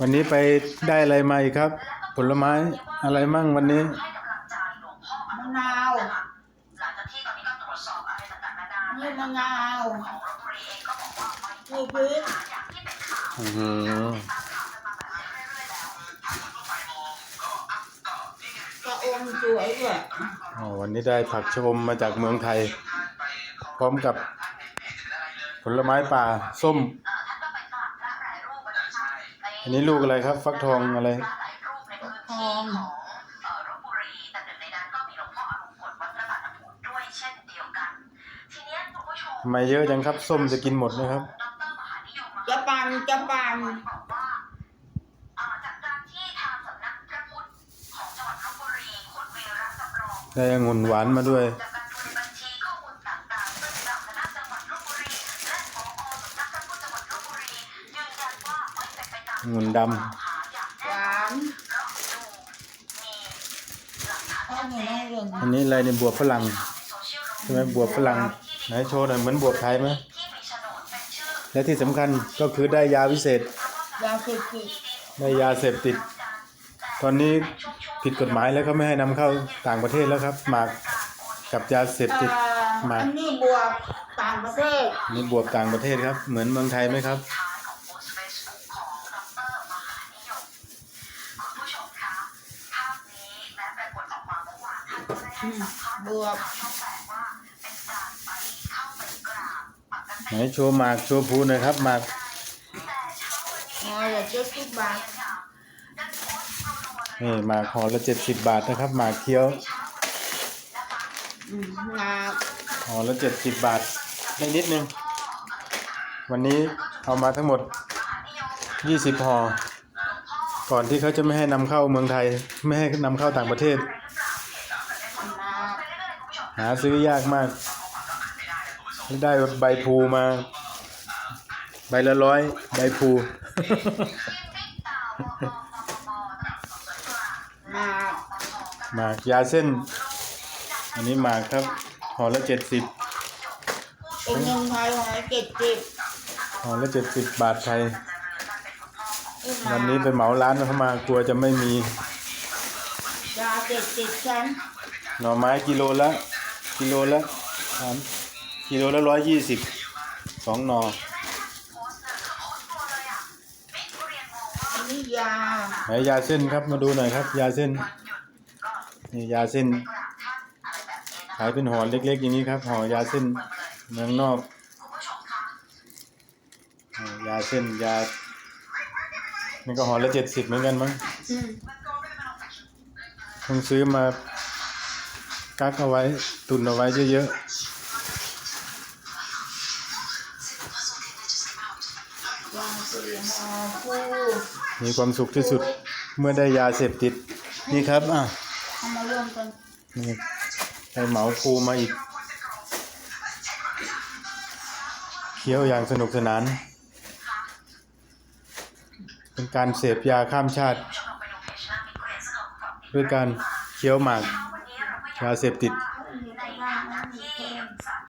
วันนี้ไปได้อะไรมาอีกครับ ผลไม้อะไรมั่งวันนี้ มะนาวหลังจากที่ตอนนี้ก็ตรวจสอบอะไรต่างๆนานานี่มะนาวของรถบุรีเองก็บอกว่าไม่นี่พริกอย่างที่เป็นข่าวอื้อหือตามข่าวกันมาแบบนี้เรื่อยๆแล้วกระอมสวยด้วยอ๋อวันนี้ได้ผักชะอมมาจากเมืองไทย พร้อมกับผลไม้ป่าส้ม อันนี้ลูกอะไรครับ ฟักทองอะไรพระหลายรูปในพื้นที่ของเอ่อรบบุรีแต่หนึ่งในนั้นก็มีหลวงพ่ออลงกฎวัดพระบาทน้ำพุด้วยเช่นเดียวกันทีเนี้ยคุณผู้ชมทำไมเยอะจังครับ ส้มจะกินหมดนะครับดรมหานิยมจะปันจะปันบอกว่าเอ่อจากการที่ทางสำนักพระพุทธของจังหวัดลบบุรีคุณวีระจำลองได้องุ่นหวานมาด้วย องุ่นดำกล่าวหาอย่างหแน่วานเพราะดูมีหลักฐานข้าวเหนียวเหลืองอันนี้อะไรเนี่ยบวบฝรั่งในโซเชียลลงใช่ไหมบวบฝรั่งไหนโชว์หน่อยเหมือนบวบไทยไหมที่มีโฉนดเป็นชื่อและที่สำคัญก็คือได้ยาวิเศษ ยาเสพติดได้ยาเสพติด ตอนนี้ผิดกฎหมายแล้วก็ไม่ให้นำเข้าต่างประเทศแล้วครับหมากกับยาเสพเอ่ติดอมาอันนี้บวกต่างประเทศนี่บวบต่างประเทศครับ เหมือนเมืองไทยไหมครับ บวกข่าวช่องแปดว่าเป็นการไปเข้าไปกราบปกไหนติโชว์หมากโชว์ภูหน่อยครับหมากแต่เช้าวันนี้อ๋อเหลือเจ็ดสิบบาทค่ะได้โพสต์รัวๆเลยนี่หมากห่อละเจ็ดสิบบาทนะครับหมากเคี้ยวอืมงาห่อละเจ็ดสิบบาทได้นิดนึง วันนี้เอามาทั้งหมดยี่สิบห่อก่อนที่เขาจะไม่ให้นำเข้าเมืองไทย ไม่ให้นำเข้าต่างประเทศงา หาซื้อยากมาก ได้ใบพลูมา ใบละร้อยใบพลูงาหมากยาเส้น อันนี้หมากครับห่อละเจ็ดสิบเป็นเงินไทยหอยเจ็ดสิบห่อละเจ็ดสิบบาทไทยนี่มาวันนี้ไปเหมาร้านเขามากลัวจะไม่มียาเจ็ดสิบชั้นหน่อไม้กิโลละ กิโลละสามกิโลละร้อยยี่สิบสองหน่ออันนี้ยาไหนยาเส้นครับมาดูหน่อยครับ ยาเส้นนี่ยาเส้น ขายเป็นห่อเล็กๆ อย่างนี้ครับห่อยาเส้นเมืองนอกอ่ายาเส้นยานี่ก็ห่อละเจ็ดสิบเหมือนกันมั้งอืมเพิ่งซื้อมา กักเอาไว้ ตุนเอาไว้เยอะยาสีหอฟูๆมีความสุขที่สุดเมื่อได้ยาเสพติด นี่ครับ อะเอามารวมกันนี่ไปเหมาภูมาอีก เคี้ยวอย่างสนุกสนาน เป็นการเสพยาข้ามชาติ ด้วยการเคี้ยวหมาก ยาเสพติด